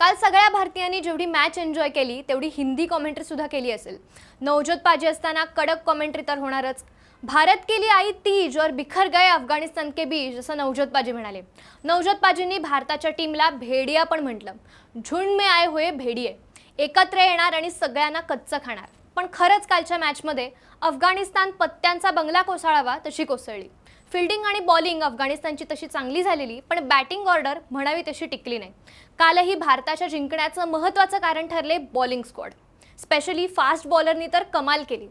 काल सगळ्या भारतीयांनी जेवढी मॅच एन्जॉय केली तेवढी हिंदी कॉमेंट्री सुद्धा केली असेल. नवजोत पाजी असताना कडक कॉमेंट्री तर होणारच. भारत के लिए आई तीज और बिखर गए अफगाणिस्तान के बीच असं नवजोत पाजी म्हणाले. नवजोत पाजींनी भारताच्या टीमला भेडिया पण म्हटलं. झुंड मे आय होय भेडिये. एकत्र येणार आणि सगळ्यांना कच्चं खाणार. पण खरंच कालच्या मॅचमध्ये अफगाणिस्तान पत्त्यांचा बंगला कोसळावा तशी कोसळली. फिल्डिंग आणि बॉलिंग अफगाणिस्तानची तशी चांगली झालेली पण बॅटिंग ऑर्डर म्हणावी तशी टिकली नाही. कालही भारताच्या जिंकण्याचं महत्त्वाचं कारण ठरले बॉलिंग स्क्वॉड स्पेशली फास्ट बॉलरनी तर कमाल केली.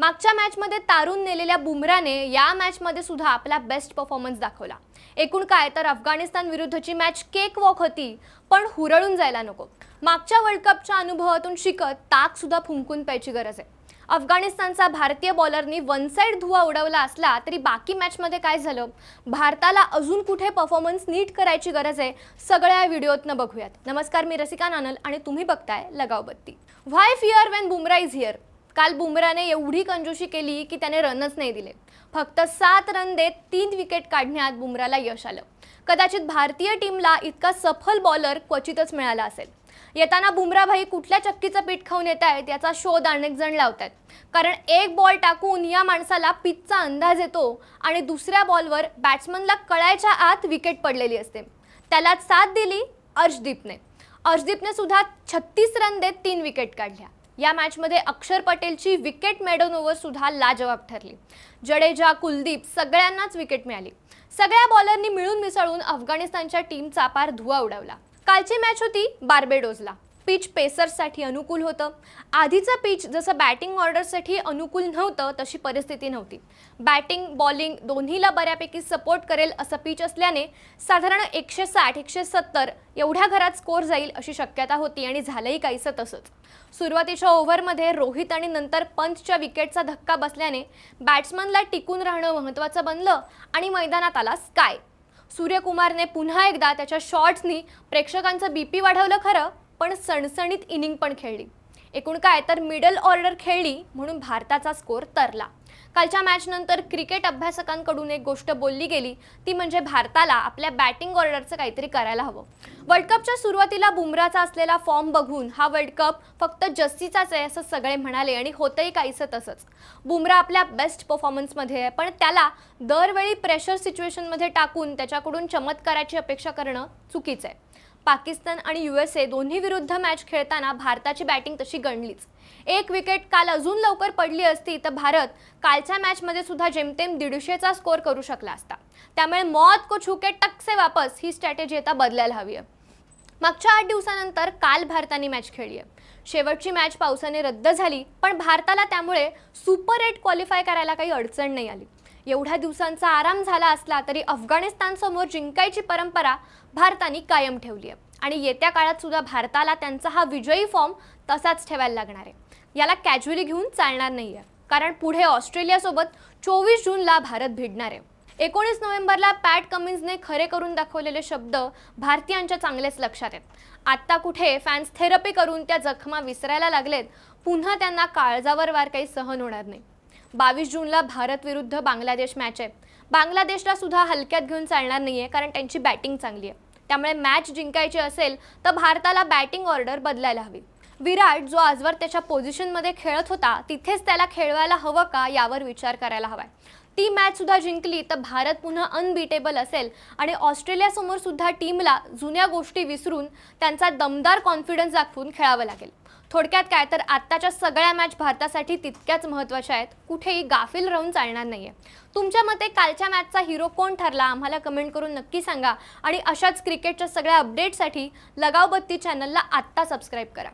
मागच्या मॅचमध्ये तारून नेलेल्या बुमराने या मॅचमध्ये सुद्धा आपला बेस्ट परफॉर्मन्स दाखवला. एकूण काय तर अफगाणिस्तान विरुद्धची मॅच केक वॉक होती पण हुरळून जायला नको. मागच्या वर्ल्ड कपच्या अनुभवातून शिकत ताक सुद्धा फुंकून प्यायची गरज आहे. अफगाणिस्तानचा भारतीय बॉलरनी वन साईड धुवा उडवला असला तरी बाकी मॅचमध्ये काय झालं? भारताला अजून कुठे परफॉर्मन्स नीट करायची गरज आहे? सगळ्या व्हिडिओतनं बघूयात. नमस्कार मी रसिका नानल आणि तुम्ही बघताय लगाव बत्ती why fear when Bumrah is here काल बुमराने एवढी कंजूशी केली की त्याने रनच नाही दिले. फक्त सात रन देत तीन विकेट काढण्यात बुमराला यश आलं. कदाचित भारतीय टीमला इतका सफल बॉलर क्वचितच मिळाला असेल. येताना बुमरा भाई कुठल्या चक्कीचं पीठ खाऊन येत आहेत याचा शोध अनेक जण लावत आहेत कारण एक बॉल टाकून या माणसाला पिचचा अंदाज येतो आणि दुसऱ्या बॉलवर बॅट्समनला कळायच्या आत विकेट पडलेली असते. त्याला साथ दिली अर्शदीपने अर्शदीपने सुद्धा छत्तीस रन देत तीन विकेट काढल्या. या मॅचमध्ये अक्षर पटेलची विकेट मेडन ओव्हर सुद्धा लाजवाब ठरली. जडेजा कुलदीप सगळ्यांनाच विकेट मिळाली. सगळ्या बॉलरनी मिळून मिसळून अफगाणिस्तानच्या टीमचा पार धुवा उडवला. कालची मॅच होती बार्बेडोजला पिच पेसर्ससाठी अनुकूल होतं. आधीचं पिच जसं बॅटिंग ऑर्डरसाठी अनुकूल नव्हतं तशी परिस्थिती नव्हती. बॅटिंग बॉलिंग दोन्हीला बऱ्यापैकी सपोर्ट करेल असं पिच असल्याने साधारण एकशे साठ एकशे सत्तर एवढ्या घरात स्कोर जाईल अशी शक्यता होती आणि झालंही काहीसं तसंच. सुरुवातीच्या ओव्हरमध्ये रोहित आणि नंतर पंचच्या विकेटचा धक्का बसल्याने बॅट्समनला टिकून राहणं महत्त्वाचं बनलं आणि मैदानात आला स्काय सूर्यकुमारने पुन्हा एकदा त्याच्या शॉट्सनी प्रेक्षकांचं बीपी वाढवलं खरं पण सणसणीत इनिंग पण खेळली. एकूण काय तर मिडल ऑर्डर खेळली म्हणून भारताचा स्कोर तरला. कालच्या मॅचनंतर क्रिकेट अभ्यासकांकडून एक गोष्ट बोलली गेली ती म्हणजे भारताला आपल्या बॅटिंग ऑर्डरचं काहीतरी करायला हवं. वर्ल्ड कपच्या सुरुवातीला बुमराचा असलेला फॉर्म बघून हा वर्ल्ड कप फक्त जस्सीचाच आहे असं सगळे म्हणाले आणि होतंही काहीसं तसंच. बुमरा आपल्या बेस्ट परफॉर्मन्समध्ये आहे पण त्याला दरवेळी प्रेशर सिच्युएशनमध्ये टाकून त्याच्याकडून चमत्काराची अपेक्षा करणं चुकीचं आहे. पाकिस्तान आणि यू एस ए दोन्ही विरुद्ध मॅच खेळताना भारताची बॅटिंग तशी गणलीच. एक विकेट काल अजून लवकर पडली असती तर भारत कालच्या मॅचमध्ये सुद्धा जेमतेम दीडशेचा स्कोर करू शकला असता. त्यामुळे मौत को छुके टकसे वापस ही स्ट्रॅटेजी आता बदलायला हवी आहे. मागच्या आठ दिवसानंतर काल भारताने मॅच खेळली आहे. शेवटची मॅच पावसाने रद्द झाली पण भारताला त्यामुळे सुपर एट क्वालिफाय करायला काही अडचण नाही आली. एवढ्या दिवसांचा आराम झाला असला तरी अफगाणिस्तानसमोर जिंकायची परंपरा भारताने कायम ठेवली आहे. आणि येत्या काळात सुद्धा भारताला त्यांचा हा विजयी फॉर्म तसाच ठेवायला लागणार आहे. याला कॅज्युअली घेऊन चालणार नाही आहे कारण पुढे ऑस्ट्रेलियासोबत चोवीस जूनला भारत भिडणार आहे. एकोणीस नोव्हेंबरला पॅट कमिन्सने खरे करून दाखवलेले शब्द भारतीयांच्या चांगलेच लक्षात आहेत. आत्ता कुठे फॅन्स थेरपी करून त्या जखमा विसरायला लागलेत पुन्हा त्यांना काळजावर वार काही सहन होणार नाही. बावीस जूनला भारत विरुद्ध बांगलादेश मॅच आहे. बांगलादेशला सुद्धा हलक्यात घेऊन चालणार नाही आहे कारण त्यांची बॅटिंग चांगली आहे. त्यामुळे मॅच जिंकायची असेल तर भारताला बॅटिंग ऑर्डर बदलायला हवी. विराट जो आजवर त्याच्या पोझिशनमध्ये खेळत होता तिथेच त्याला खेळवायला हवं का यावर विचार करायला हवाय. ती मॅच सुद्धा जिंकली तर भारत पुन्हा अनबिटेबल असेल. आणि ऑस्ट्रेलियासमोर सुद्धा टीमला जुन्या गोष्टी विसरून त्यांचा दमदार कॉन्फिडन्स दाखवून खेळावं लागेल. थोडक्यात काय तर आत्ताच्या सगळ्या मॅच भारतासाठी तितक्याच महत्त्वाच्या आहेत. कुठेही गाफील राहून चालणार नाही आहे तुमच्या मते कालच्या मॅचचा हिरो कोण ठरला? आम्हाला कमेंट करून नक्की सांगा. आणि अशाच क्रिकेटच्या सगळ्या अपडेटसाठी लगावबत्ती चॅनलला आत्ता सबस्क्राईब करा.